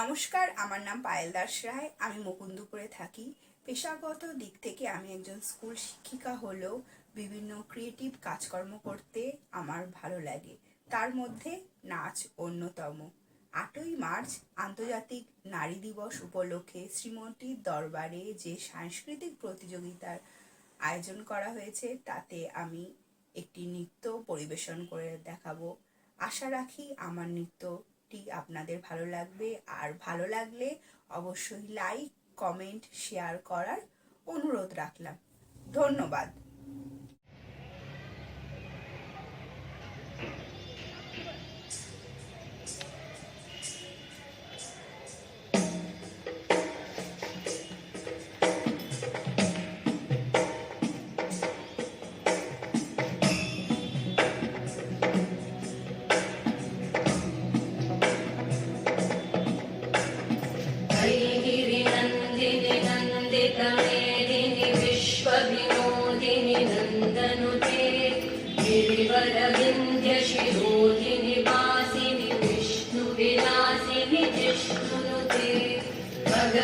নমস্কার, আমার নাম পায়েল দাস রায়, আমি মুকুন্দপুরে থাকি। পেশাগত দিক থেকে আমি একজন স্কুল শিক্ষিকা হলেও বিভিন্ন ক্রিয়েটিভ কাজকর্ম করতে আমার ভালো লাগে। তার মধ্যে নাচ অন্যতম। আটই মার্চ, আন্তর্জাতিক নারী দিবস উপলক্ষে শ্রীমতীর দরবারে যে সাংস্কৃতিক প্রতিযোগিতার আয়োজন করা হয়েছে, তাতে আমি একটি নৃত্য পরিবেশন করে দেখাবো। আশা রাখি আমার নৃত্যটি আপনাদের ভালো লাগবে। আর ভালো লাগলে অবশ্যই লাইক কমেন্ট শেয়ার করার অনুরোধ রাখলাম। ধন্যবাদ।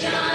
Krishna.